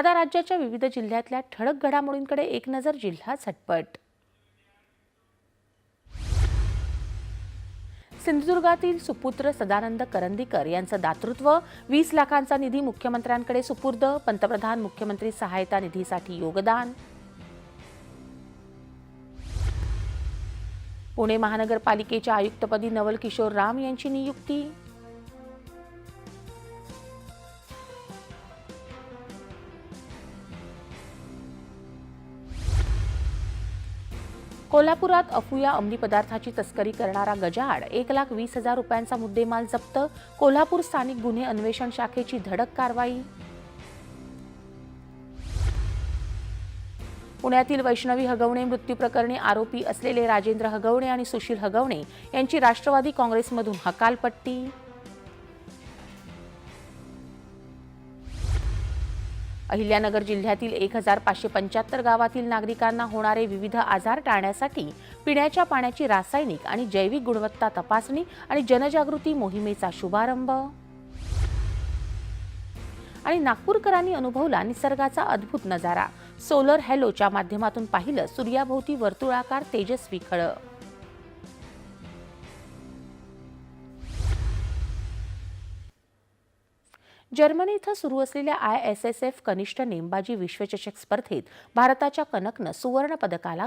आता राज्याच्या विविध जिल्ह्यातल्या ठळक घडामोडींकडे एक नजर जिल्हा झटपट. सिंधुदुर्गातील सुपुत्र सदानंद करंदीकर यांचं दातृत्व वीस लाखांचा निधी मुख्यमंत्र्यांकडे सुपूर्द पंतप्रधान मुख्यमंत्री सहायता निधीसाठी योगदान. पुणे महानगरपालिकेच्या आयुक्तपदी नवल किशोर राम यांची नियुक्ती. कोल्हापुरात अफुया अंमली पदार्थाची तस्करी करणारा गजाआड एक लाख वीस हजार रुपयांचा मुद्देमाल जप्त कोल्हापूर स्थानिक गुन्हे अन्वेषण शाखेची धडक कारवाई. पुण्यातील वैष्णवी हगवणे मृत्यू प्रकरणी आरोपी असलेले राजेंद्र हगवणे आणि सुशील हगवणे यांची राष्ट्रवादी काँग्रेसमधून हकालपट्टी. अहिल्यानगर जिल्ह्यातील एक हजार पाचशे पंच्याहत्तर गावातील नागरिकांना होणारे विविध आजार टाळण्यासाठी पिण्याच्या पाण्याची रासायनिक आणि जैविक गुणवत्ता तपासणी आणि जनजागृती मोहिमेचा शुभारंभ. आणि नागपूरकरांनी अनुभवला निसर्गाचा अद्भुत नजारा. सोलर हॅलोच्या माध्यमातून पाहिलं सूर्याभोवती वर्तुळाकार तेजस्वी खळं. जर्मनी इथं सुरू असलेल्या आय एस एस एफ कनिष्ठ नेमबाजी विश्वचषक स्पर्धेत भारताच्या कनकनं सुवर्ण पदकाला